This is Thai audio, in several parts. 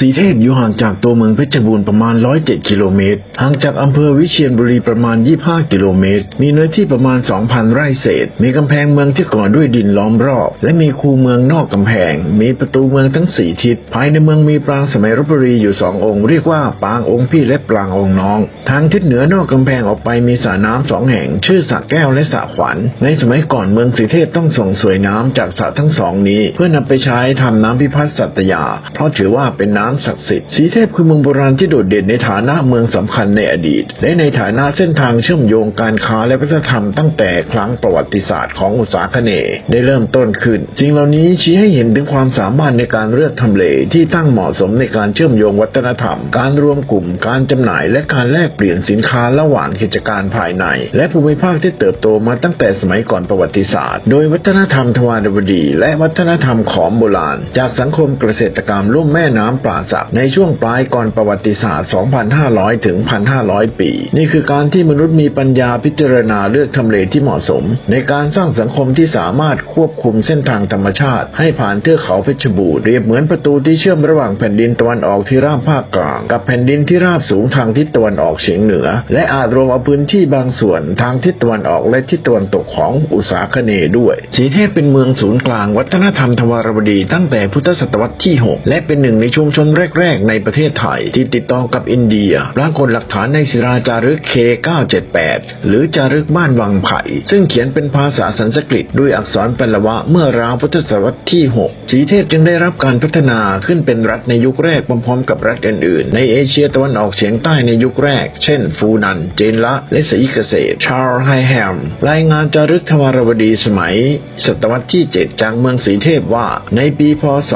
สีเทพอยู่ห่างจากตัวเมืองเพชรบูรณ์ประมาณ 107 กิโลเมตร ห่างจากอำเภอวิเชียรบุรีประมาณ 25 กิโลเมตร มีเนื้อที่ประมาณ 2,000 ไร่เศษ มีกำแพงเมืองที่ก่อด้วยดินล้อมรอบ และมีคูเมืองนอกกำแพง มีประตูเมืองทั้งสี่ทิศ ภายในเมืองมีปรางสมัยรบบุรีอยู่สององค์ เรียกว่าปรางองค์พี่และปรางองค์น้อง ทางทิศเหนือนอกกำแพงออกไปมีสระน้ำสองแห่ง ชื่อสระแก้วและสระขวัญ ในสมัยก่อนเมืองสีเทพต้องส่งสวยน้ำจากสระทั้งสองนี้ เพื่อนำไปใช้ทำน้ำพิพัฒน์สัตยา เพราะถือว่าเป็นน้ำศักดิ์สิทธิ์สีเทพคือเมืองโบราณที่โดดเด่นในฐานะเมืองสำคัญในอดีต และในฐานะเส้นทางเชื่อมโยงการค้าและวัฒนธรรมตั้งแต่ครั้งประวัติศาสตร์ของอุตสาคเนย์ได้เริ่มต้นขึ้นสิ่งเหล่านี้ชี้ให้เห็นถึงความสามารถในการเลือกทำเลที่ตั้งเหมาะสมในการเชื่อมโยงวัฒนธรรม การรวมกลุ่มการจำหน่าย และการแลกเปลี่ยนสินค้าระหว่างกิจการภายใน และภูมิภาคที่เติบโตมาตั้งแต่สมัยก่อนประวัติศาสตร์ โดยวัฒนธรรมทวารวดี และวัฒนธรรมขอมโบราณ จากสังคมเกษตรกรรมลุ่มแม่น้ำป่าสักในช่วงปลายก่อนประวัติศาสตร์ 2,500 ถึง 1,500 ปี นี่คือการที่มนุษย์มีปัญญาพิจารณาเลือกทำเลที่เหมาะสม ในการสร้างสังคมที่สามารถควบคุมเส้นทางธรรมชาติ ให้ผ่านเทือกเขาเพชรบูรณ์เรียบเหมือนประตูที่เชื่อมระหว่างแผ่นดินตะวันออกที่ราบภาคกลาง กับแผ่นดินที่ราบสูงทางทิศตะวันออกเฉียงเหนือ และอาจรวมเอาพื้นที่บางส่วนทางทิศตะวันออกและทิศตะวันตกของอุษาคเนย์ด้วยสีเทพเป็นเมืองศูนย์กลางวัฒนธรรมทวารวดีตั้งแต่พุทธศตวรรษที่ 6 และเป็นหนึ่งในชุมชนแรก ๆ ในประเทศไทยที่ติดต่อกับอินเดียปรากฏหลักฐานในศิลาจารึก K978 หรือจารึกบ้านวังไผ่ ซึ่งเขียนเป็นภาษาสันสกฤตด้วยอักษรปลวะเมื่อราวพุทธศตวรรษที่ 6 สีเทพจึงได้รับการพัฒนาขึ้นเป็นรัฐในยุคแรกพร้อมๆกับรัฐอื่นๆ ในเอเชียตะวันออกเฉียงใต้ในยุคแรก เช่น ฟูนัน เจนละ และสีเกษตร ชาร์ไฮแฮม รายงานจารึกทวารวดีสมัย ศตวรรษที่ 7 จากเมืองสีเทพว่าในปีพศ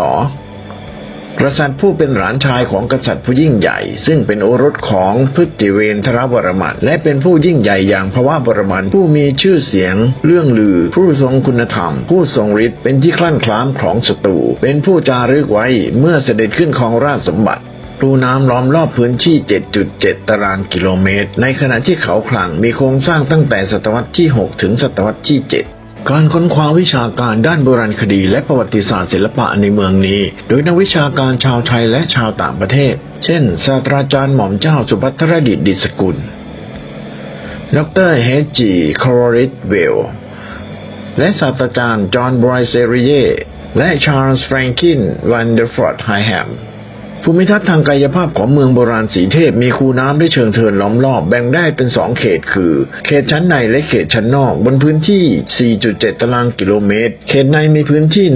กษัตริย์ผู้เป็นหลานชายของกษัตริย์ผู้ยิ่งใหญ่ ซึ่งเป็นโอรสของพฤติเวนทรวรมันและเป็นผู้ยิ่งใหญ่อย่างพระวบรมันผู้มีชื่อเสียง เรื่องลือ ผู้ทรงคุณธรรม ผู้ทรงฤทธิ์เป็นที่คลั่นคล้ามของศัตรูเป็นผู้จารึกไว้เมื่อเสด็จขึ้นครองราชสมบัติรูน้ำล้อมรอบพื้นที่ 7.7 ตารางกิโลเมตร ในขณะที่เขาคลังมีโครงสร้างตั้งแต่ศตวรรษที่ 6 ถึงศตวรรษที่ 7 การค้นคว้าวิชาการด้านโบราณคดีและประวัติศาสตร์ศิลปะในเมืองนี้ โดยนักวิชาการชาวไทยและชาวต่างประเทศ เช่น ศาสตราจารย์หม่อมเจ้าสุภัทรดิษฐ์ดิษกุล ดรเฮจีคอร์ริสเวล และศาสตราจารย์จอห์นบรอยเซริเยและชาร์ลส์แฟรงคินวันเดอร์ฟอร์ดไฮแฮม ภูมิทัศน์ทางกายภาพของเมืองโบราณสีเทพมีคูน้ำได้เชิงเทินล้อมรอบแบ่งได้เป็นสองเขตคือ เขตชั้นในและเขตชั้นนอก บนพื้นที่ 4.7 ตารางกิโลเมตร เขตในมีพื้นที่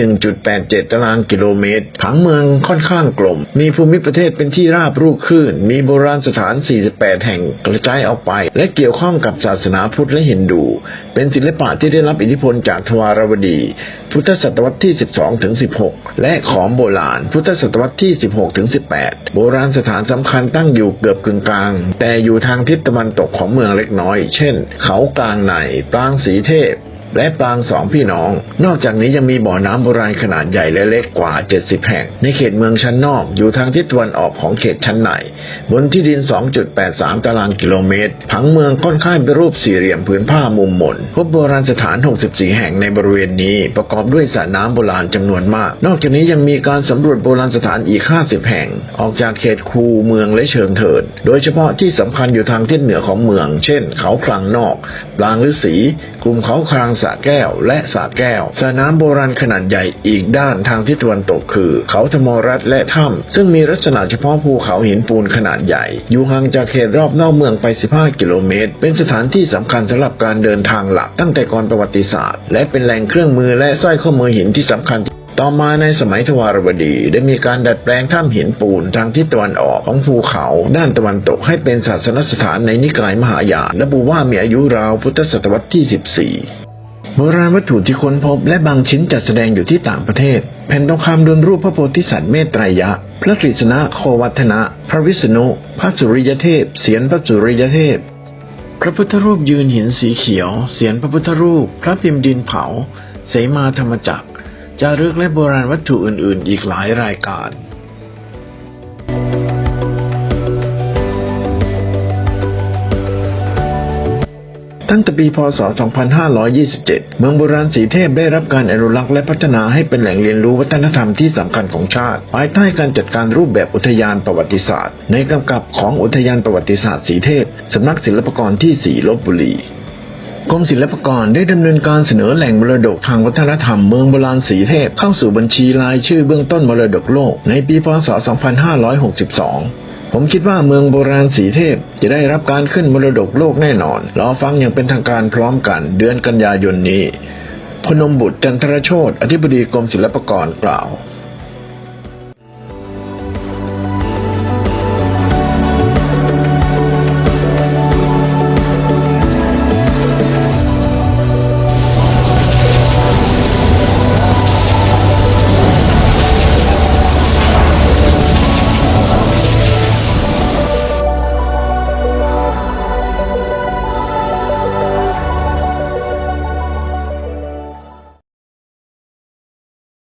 1.87 ตารางกิโลเมตรผังเมืองค่อนข้างกลม มีภูมิประเทศเป็นที่ราบรูปคลื่น มีโบราณสถาน 48 แห่งกระจายออกไป และเกี่ยวข้องกับศาสนาพุทธและฮินดู เป็นศิลปะที่ได้รับอิทธิพลจากทวารวดี พุทธศตวรรษที่ 12ถึง16 และของโบราณ พุทธศตวรรษที่ 16ถึง18 โบราณสถานสำคัญตั้งอยู่เกือบกึ่งกลาง แต่อยู่ทางทิศตะวันตกของเมืองเล็กน้อย เช่น เขากลางในปรางสีเทพ และปางสองพี่น้อง นอกจากนี้ยังมีบ่อน้ำโบราณขนาดใหญ่และเล็กกว่า 70 แห่ง ในเขตเมืองชั้นนอก อยู่ทางทิศตะวันออกของเขตชั้นในบนที่ดิน 2.83 ตารางกิโลเมตร ผังเมืองค่อนข้างเป็นรูปสี่เหลี่ยมผืนผ้ามุมมน พบโบราณสถาน 64 แห่งในบริเวณนี้ ประกอบด้วยสระน้ำโบราณจำนวนมาก นอกจากนี้ยังมีการสำรวจโบราณสถานอีก 50 แห่ง ออกจากเขตคูเมืองและเชิงเทินโดยเฉพาะที่สำคัญอยู่ทางทิศเหนือของเมือง เช่น เขาคลังนอกปรางฤาษีกลุ่มเขาคลังสระแก้วและสระแก้วสระน้ำโบราณขนาดใหญ่อีกด้านทางทิศตะวันตกคือ เขาธมรัตและถ้ำซึ่งมีลักษณะเฉพาะภูเขาหินปูนขนาดใหญ่ อยู่ห่างจากเขตรอบนอกเมืองไป 15 กิโลเมตร เป็นสถานที่สำคัญสำหรับการเดินทางหลักตั้งแต่ก่อนประวัติศาสตร์ และเป็นแหล่งเครื่องมือและสร้อยข้อมือหินที่สำคัญต่อมาในสมัยทวารวดีได้มีการดัดแปลงถ้ำหินปูนทางทิศตะวันออกของภูเขาด้านตะวันตกให้เป็นศาสนสถานในนิกายมหายานระบุว่ามีอายุราวพุทธศตวรรษที่ 14 โบราณวัตถุที่ค้นพบและบางชิ้นจัดแสดงอยู่ที่ต่างประเทศ แผ่นทองคำดนรูปพระโพธิสัตว์เมตไตรยะ พระกฤษณะโควัฒนะ พระวิษณุ พระสุริยเทพ เสียนพระสุริยเทพ พระพุทธรูปยืนหินสีเขียว เสียนพระพุทธรูป พระพิมพ์ดินเผา เสมาธรรมจักร จารึกและโบราณวัตถุอื่น ๆ อีกหลายรายการถ ตั้งแต่ปีพศ 2527 เมืองโบราณสีเทพได้รับการอนุรักษ์และพัฒนาให้เป็นแหล่งเรียนรู้วัฒนธรรมที่สำคัญของชาติ ภายใต้การจัดการรูปแบบอุทยานประวัติศาสตร์ ในกำกับของอุทยานประวัติศาสตร์สีเทพสำนักศิลปากรที่4ลบบุรีกรมศิลปากรได้ดำเนินการเสนอแหล่งมรดกทางวัฒนธรรมเมืองโบราณสีเทพเข้าสู่บัญชีรายชื่อเบื้องต้นมรดกโลกในปีพศ 2562 ผมคิดว่าเมืองโบราณสีเทพจะได้รับการขึ้นมรดกโลกแน่นอน รอฟังอย่างเป็นทางการพร้อมกันเดือนกันยายนนี้ พนมบุตรจันทรโชตอธิบดีกรมศิลปากรกล่าว